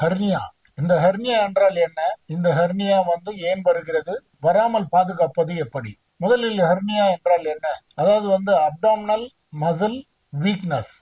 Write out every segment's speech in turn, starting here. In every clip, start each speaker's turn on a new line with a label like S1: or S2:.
S1: Hernia. இந்த hernia என்றால் என்ன? இந்த ஹெர்னியா வந்து ஏன் வருகிறது? வராமல் பாதுகாப்பது எப்படி? முதலில் ஹெர்னியா என்றால் என்ன? அதாவது வந்து அப்டாமினல் மசில் வீக்னஸ்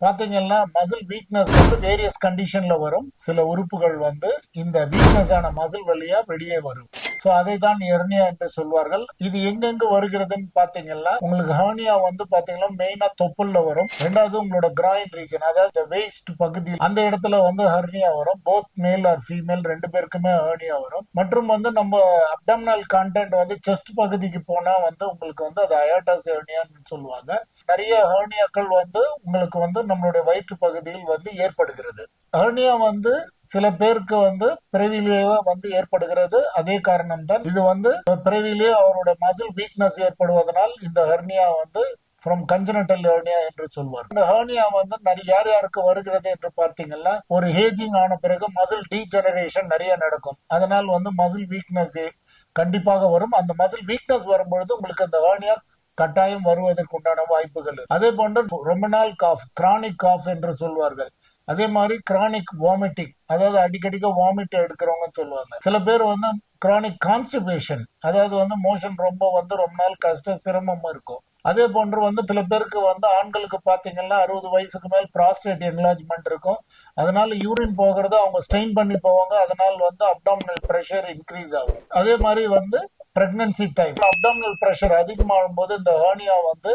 S1: பாத்தீங்கன்னா மசில் வீக்னஸ் வந்து வேரியஸ் கண்டிஷன்ல வரும். சில உறுப்புகள் வந்து இந்த வீக்னஸ் ஆன மசில் வழியா வெளியே வரும். சோ அதை தான் எர்னியா என்று சொல்வார்கள். இது எங்கெங்கு வருகிறதுன்னு பாத்தீங்கன்னா உங்களுக்கு ஹர்னியா வந்து பாத்தீங்கன்னா மெயினா தொப்புள்ள வரும். ரெண்டாவது உங்களோட கிராயின் ரீஜன் அதாவது வேஸ்ட் பகுதி. அந்த இடத்துல வந்து ஹர்னியா வரும். போத் மேல் ஆர் ஃபீமேல் ரெண்டு பேருக்குமே ஹர்னியா வரும். மற்றும் வந்து நம்ம அப்டம்னல் கான்டென்ட் வந்து செஸ்ட் பகுதிக்கு போனா வந்து உங்களுக்கு வந்து அது அயாட்டாஸ் ஹர்னியான்னு சொல்லுவாங்க. நிறைய ஹர்னியாக்கள் வந்து உங்களுக்கு வந்து நம்மளுடைய வயிற்று பகுதியில் வந்து ஏற்படுகிறது. ஹர்னியா வந்து சில பேருக்கு வந்து பிறவிலேயே வந்து ஏற்படுகிறது. அதே காரணம் தான் இது வந்து பிறவிலேயே அவரோட மசில் வீக்னஸ் ஏற்படுவதனால் இந்த ஹெர்னியா வந்து ஃப்ரம் கஞ்சனட்டல் ஹேர்னியா என்று சொல்வார். இந்த ஹேர்னியா வந்து நிறைய யார் யாருக்கு வருகிறது என்று பார்த்தீங்கன்னா ஒரு ஹேஜிங் ஆன பிறகு மசில் டீஜெனரேஷன் நிறைய நடக்கும். அதனால் வந்து மசில் வீக்னஸ் கண்டிப்பாக வரும். அந்த மசில் வீக்னஸ் வரும்பொழுது உங்களுக்கு அந்த ஹேர்னியா கட்டாயம் வருவதற்கு உண்டான வாய்ப்புகள் அதே போன்று ரொம்ப நாள் காஃப் கிரானிக் காஃப் என்று சொல்வார்கள். அதே மாதிரி கிரானிக் வாமிட்டிங் அதாவது அடிக்கடிக்க வாமிட் எடுக்கிறவங்கன்னு சொல்லுவாங்க. சில பேர் வந்து கிரானிக் கான்ஸ்டிபேஷன் அதாவது வந்து மோஷன் ரொம்ப வந்து ரொம்ப நாள் கஷ்ட சிரமமா இருக்கும். அதே போன்று வந்து சில பேருக்கு வந்து ஆண்களுக்கு பாத்தீங்கன்னா அறுபது வயசுக்கு மேல் ப்ராஸ்டேட் என்லாஜ்மெண்ட் இருக்கும். அதனால யூரின் போகிறது அவங்க ஸ்ட்ரெயின் பண்ணி போவாங்க. அதனால வந்து அப்டாமினல் ப்ரெஷர் இன்க்ரீஸ் ஆகும். அதே மாதிரி வந்து பிரெக்னன்சி டைம் அப்டாமினல் ப்ரெஷர் அதிகமாகும் போது இந்த ஹேர்னியா வந்து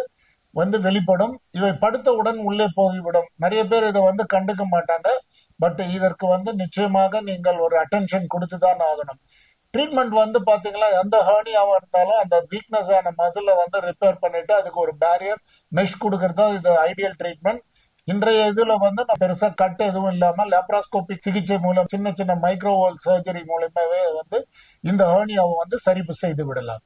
S1: வந்து வெளிப்படும். இவை படுத்தவுடன் உள்ளே போகிவிடும். நிறைய பேர் இதை வந்து கண்டுக்க மாட்டாங்க. பட் இதற்கு வந்து நிச்சயமாக நீங்கள் ஒரு அட்டென்ஷன் கொடுத்து தான் ஆகணும். ட்ரீட்மெண்ட் வந்து பார்த்தீங்கன்னா எந்த ஹேர்னியாவா இருந்தாலும் அந்த வீக்னஸ் ஆன மசிலை வந்து ரிப்பேர் பண்ணிட்டு அதுக்கு ஒரு பேரியர் மெஷ் கொடுக்கறது தான் இது ஐடியல் ட்ரீட்மெண்ட் இன்றைய இதில் வந்து நான் பெருசாக கட் எதுவும் இல்லாமல் லேப்ராஸ்கோபிக் சிகிச்சை மூலம் சின்ன சின்ன மைக்ரோவோல் சர்ஜரி மூலயமாவே வந்து இந்த ஹேர்னியாவை வந்து சரி செய்து விடலாம்.